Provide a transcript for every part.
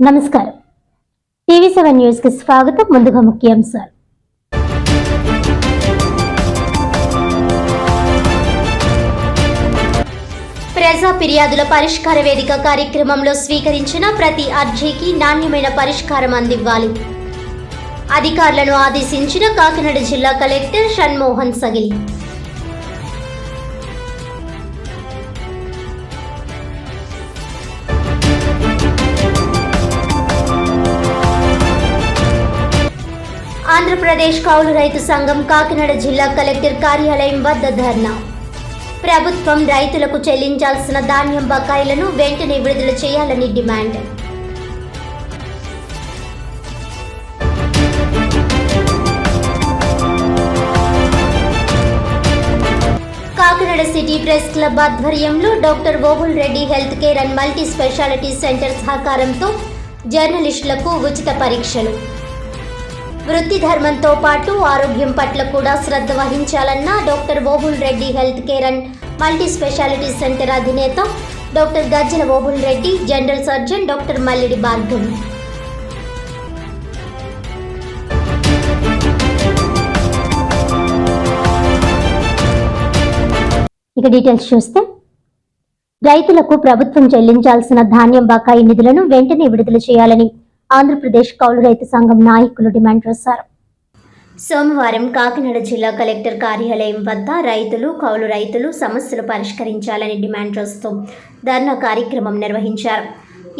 నమస్కారం. TV seven న్యూస్కి స్వాగతం. ముందుగా ముఖ్యాంశాలు. ప్రజా ఫిర్యాదుల పరిష్కార వేదిక కార్యక్రమంలో స్వీకరించిన ప్రతి అర్జీకి నాణ్యమైన పరిష్కారం అందివ్వాలి. అధికారులను ఆదేశించిన కాకినాడ జిల్లా కలెక్టర్ షణ్మోహన్ సగిలి. ఆంధ్రప్రదేశ్ కౌలు రైతు సంఘం కాకినాడ జిల్లా కలెక్టర్ కార్యాలయం వద్ద ధర్నా. ప్రభుత్వం రైతులకు చెల్లించాల్సిన ధాన్యం బకాయిలను వెంటనే విడుదల చేయాలని demand. Kakinada city press club ఆధ్వర్యంలో doctor Obul Reddy health care and multi speciality centre సహకారంతో జర్నలిస్టులకు ఉచిత పరీక్షలు. వృత్తి ధర్మంతో పాటు ఆరోగ్యం పట్ల కూడా శ్రద్ధ వహించాలన్న doctor Obul Reddy health care and multi speciality centre అధినేత doctor Gajjala Obul Reddy general surgeon doctor Mallidi Bhargavi. ఇక డీటెయిల్స్ చూస్తే రైతులకు ప్రభుత్వం చెల్లించాల్సిన ధాన్యం బకాయి నిధులను వెంటనే విడుదల చేయాలని ఆంధ్రప్రదేశ్ కౌలు రైతు సంఘం నాయకులు డిమాండ్ చేశారు. సోమవారం కాకినాడ జిల్లా కలెక్టర్ కార్యాలయం వద్ద రైతులు కౌలు రైతులు సమస్యలు పరిష్కరించాలని డిమాండ్ చేస్తూ ధర్నా కార్యక్రమం నిర్వహించారు.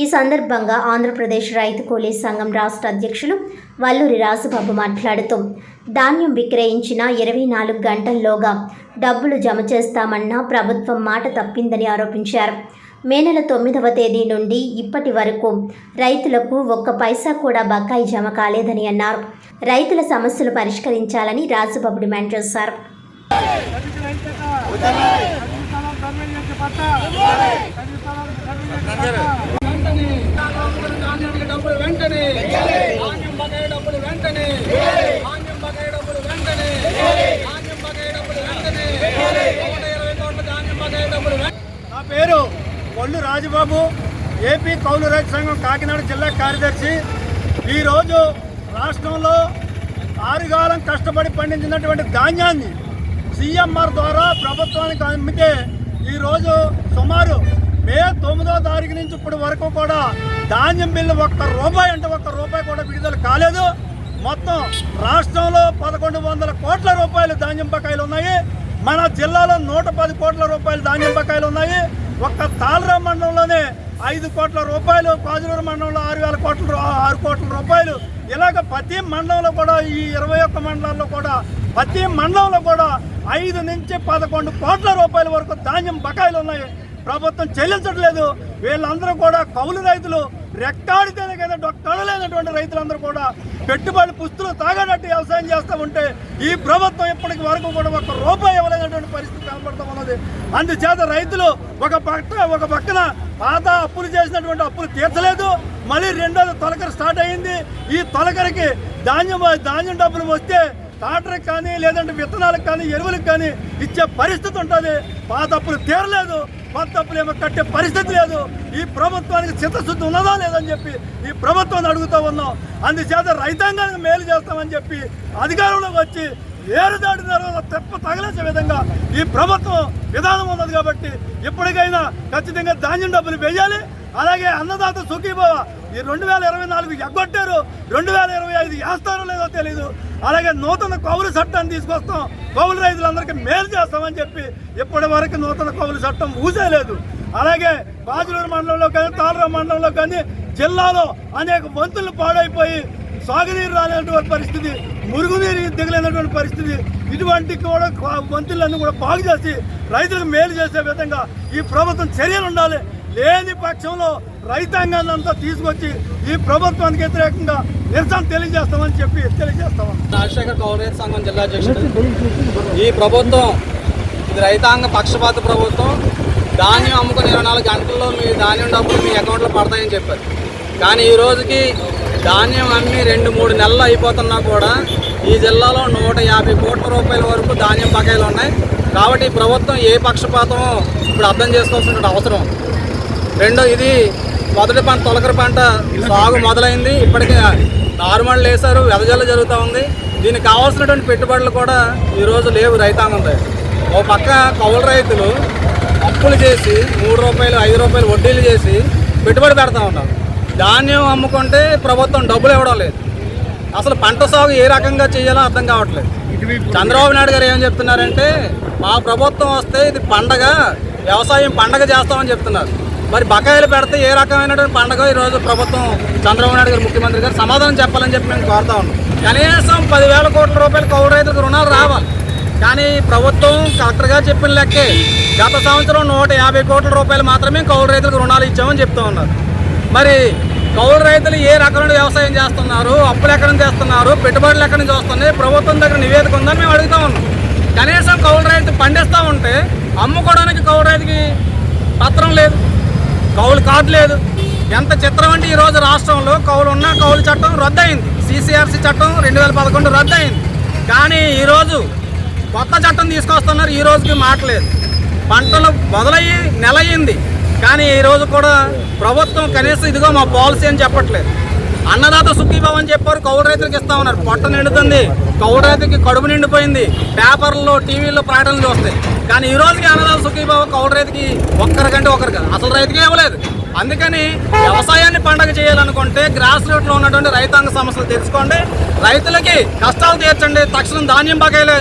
ఈ సందర్భంగా ఆంధ్రప్రదేశ్ రైతు కూలీ సంఘం రాష్ట్ర అధ్యక్షులు వల్లూరి రాజుబాబు మాట్లాడుతూ ధాన్యం విక్రయించిన ఇరవై నాలుగు గంటల్లోగా డబ్బులు జమ చేస్తామన్న ప్రభుత్వం మాట తప్పిందని ఆరోపించారు. మే నెల తొమ్మిదవ తేదీ నుండి ఇప్పటి వరకు రైతులకు ఒక్క పైసా కూడా బకాయి జమ కాలేదని అన్నారు. రైతుల సమస్యలు పరిష్కరించాలని రాజబాబు డిమాండ్ చేశారు. నా పేరు కొల్లు రాజుబాబు ఏపీ కౌలు రైతు సంఘం కాకినాడ జిల్లా కార్యదర్శి. ఈరోజు రాష్ట్రంలో ఆరుగాలం కష్టపడి పండించినటువంటి ధాన్యాన్ని సీఎంఆర్ ద్వారా ప్రభుత్వానికి అమ్మితే ఈరోజు సుమారు మే తొమ్మిదో తారీఖు నుంచి ఇప్పటి వరకు కూడా ధాన్యం బిల్లు ఒక్క రూపాయి అంటే ఒక్క రూపాయి కూడా విడుదల కాలేదు. మొత్తం రాష్ట్రంలో పదకొండు వందల కోట్ల రూపాయలు ధాన్యం బకాయిలు ఉన్నాయి. మన జిల్లాలో నూట పది కోట్ల రూపాయలు ధాన్యం బకాయిలు ఉన్నాయి. ఒక్క తాళరా మండలంలోనే ఐదు కోట్ల రూపాయలు కాజులూరు మండలంలో ఆరు వేల కోట్ల ఆరు కోట్ల రూపాయలు. ఇలాగ ప్రతి మండలంలో కూడా ఈ ఇరవై ఒక్క మండలాల్లో కూడా ప్రతి మండలంలో కూడా ఐదు నుంచి పదకొండు కోట్ల రూపాయల వరకు ధాన్యం బకాయిలు ఉన్నాయి. ప్రభుత్వం చెల్లించట్లేదు. వీళ్ళందరూ కూడా కౌలు రైతులు రెక్కాడితేనే కదా డొక్కడలేనటువంటి రైతులందరూ కూడా పెట్టుబడి పుస్తులు తాగనట్టు వ్యవసాయం చేస్తూ ఉంటే ఈ ప్రభుత్వం ఇప్పటికి వరకు కూడా ఒక రూపాయి ఇవ్వలేనటువంటి పరిస్థితి కనబడుతూ ఉన్నది. అందుచేత రైతులు ఒక పక్క ఒక పక్కన పాత అప్పులు చేసినటువంటి అప్పులు తీర్చలేదు. మళ్ళీ రెండోది తొలకరి స్టార్ట్ అయింది. ఈ తొలకరికి ధాన్యం ధాన్యం డబ్బులు వస్తే టాటర్కి కానీ లేదంటే విత్తనాలకు కానీ ఎరువులకు కానీ ఇచ్చే పరిస్థితి ఉంటుంది. మా తప్పులు తీరలేదు. మా తప్పులు ఏమో కట్టే పరిస్థితి లేదు. ఈ ప్రభుత్వానికి చిత్తశుద్ధి ఉన్నదా లేదని చెప్పి ఈ ప్రభుత్వాన్ని అడుగుతూ ఉన్నాం. అందుచేత రైతాంగానికి మేలు చేస్తామని చెప్పి అధికారంలోకి వచ్చి ఏరు దాటినారో తెప్ప తగిలేసే విధంగా ఈ ప్రభుత్వం విధానం ఉన్నది కాబట్టి ఇప్పటికైనా ఖచ్చితంగా ధాన్యం డబ్బులు వేయాలి. అలాగే అన్నదాత సుఖీభవ ఈ రెండు వేల ఇరవై నాలుగు ఎగ్గొట్టారు. రెండు వేల ఇరవై ఐదు వేస్తారో లేదో తెలియదు అలాగే నూతన కౌలు చట్టాన్ని తీసుకొస్తాం. కౌలు రైతులందరికీ మేలు చేస్తామని చెప్పి ఇప్పటి వరకు నూతన కౌలు చట్టం ఊసేయలేదు అలాగే బాజులూరు మండలంలో కానీ తాళరా మండలంలో కానీ జిల్లాలో అనేక వంతులు పాడైపోయి సాగునీరు రాలేనటువంటి పరిస్థితి మురుగునీరు దిగలేనటువంటి పరిస్థితి ఇటువంటి కూడా వంతులన్నీ కూడా బాగు చేసి రైతులకు మేలు చేసే విధంగా ఈ ప్రభుత్వం చర్యలు ఉండాలి. లేని పక్షంలో రైతాంగాన్నంతా తీసుకొచ్చి ఈ ప్రభుత్వానికి వ్యతిరేకంగా నిరసన తెలియజేస్తామని చెప్పి తెలియజేస్తామని రాజశేఖర్ కౌరేజ్ సంఘం జిల్లా అధ్యక్షుడు. ఈ ప్రభుత్వం ఇది రైతాంగ పక్షపాత ప్రభుత్వం. ధాన్యం అమ్ముకుని ఇరవై నాలుగు గంటల్లో మీ ధాన్యం డబ్బులు మీ అకౌంట్లో పడతాయని చెప్పారు. కానీ ఈ రోజుకి ధాన్యం అమ్మి రెండు మూడు నెలలు అయిపోతున్నా కూడా ఈ జిల్లాలో నూట యాభై కోట్ల రూపాయల వరకు ధాన్యం బకాయిలు ఉన్నాయి. కాబట్టి ఈ ప్రభుత్వం ఏ పక్షపాతమో ఇప్పుడు అర్థం చేసుకోవాల్సిన అవసరం. రెండో ఇది మొదటి పంట తొలకరి పంట సాగు మొదలైంది. ఇప్పటికే నార్మల్ వేశారు వెదజల్ల జరుగుతూ ఉంది. దీనికి కావాల్సినటువంటి పెట్టుబడులు కూడా ఈరోజు లేవు రైతాంగం ఓ పక్క కౌలు రైతులు అప్పులు చేసి మూడు రూపాయలు ఐదు రూపాయలు వడ్డీలు చేసి పెట్టుబడి పెడతా ఉన్నారు. ధాన్యం అమ్ముకుంటే ప్రభుత్వం డబ్బులు ఇవ్వడం లేదు. అసలు పంట సాగు ఏ రకంగా చేయాలో అర్థం కావట్లేదు. చంద్రబాబు నాయుడు గారు ఏం చెప్తున్నారంటే మా ప్రభుత్వం వస్తే ఇది పండగ వ్యవసాయం పండగ చేస్తామని చెప్తున్నారు. మరి బకాయిలు పెడితే ఏ రకమైనటువంటి పండగ? ఈరోజు ప్రభుత్వం చంద్రబాబు నాయుడు గారు ముఖ్యమంత్రి గారు సమాధానం చెప్పాలని చెప్పి మేము కోరుతా ఉన్నాం. కనీసం పదివేల కోట్ల రూపాయలు కౌలు రైతులకు రుణాలు రావాలి. కానీ ప్రభుత్వం కరెక్ట్గా చెప్పిన లెక్కే గత సంవత్సరం నూట యాభై కోట్ల రూపాయలు మాత్రమే కౌలు రైతులకు రుణాలు ఇచ్చామని చెప్తూ ఉన్నారు. మరి కౌలు రైతులు ఏ రకమైన వ్యవసాయం చేస్తున్నారు? అప్పులు ఎక్కడ నుంచి చేస్తున్నారు? పెట్టుబడులు ఎక్కడి నుంచి వస్తున్నాయి? ప్రభుత్వం దగ్గర నివేదిక ఉందని మేము అడుగుతా ఉన్నాం. కనీసం కౌలు రైతు పండిస్తూ ఉంటే అమ్ముకోవడానికి కౌలు రైతుకి పత్రం లేదు. కౌలు కాదు లేదు ఎంత చిత్రం అంటే ఈరోజు రాష్ట్రంలో కౌలు ఉన్న కౌలు చట్టం రద్దయింది. సిసిఆర్సి చట్టం రెండు వేల పదకొండు రద్దయింది. కానీ ఈరోజు కొత్త చట్టం తీసుకొస్తున్నారు ఈ రోజుకి మాటలేదు. పంటలు మొదలయ్యి నెల కానీ ఈరోజు కూడా ప్రభుత్వం కనీసం ఇదిగో మా పాలసీ అని చెప్పట్లేదు. అన్నదాత సుఖీభావం అని చెప్పారు కౌలు రైతులకు ఇస్తా ఉన్నారు. పొట్ట నిండుతుంది. కౌలు రైతుకి కడుపు నిండిపోయింది. పేపర్లో టీవీల్లో ప్రకటనలు చూస్తాయి కానీ ఈ రోజుకి అన్నదాత సుఖీభావ కౌలు రైతుకి ఒక్కరికంటే ఒకరికి అసలు రైతుకి ఇవ్వలేదు అందుకని వ్యవసాయాన్ని పండగ చేయాలనుకుంటే గ్రాస్ రూట్లో ఉన్నటువంటి రైతాంగ సమస్యలు తెలుసుకోండి. రైతులకి కష్టాలు తీర్చండి. తక్షణం ధాన్యం బకాయిలు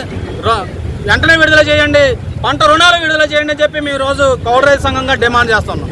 వెంటనే విడుదల చేయండి. పంట రుణాలు విడుదల చేయండి అని చెప్పి మేము రోజు కౌలు రైతు సంఘంగా డిమాండ్ చేస్తున్నాం.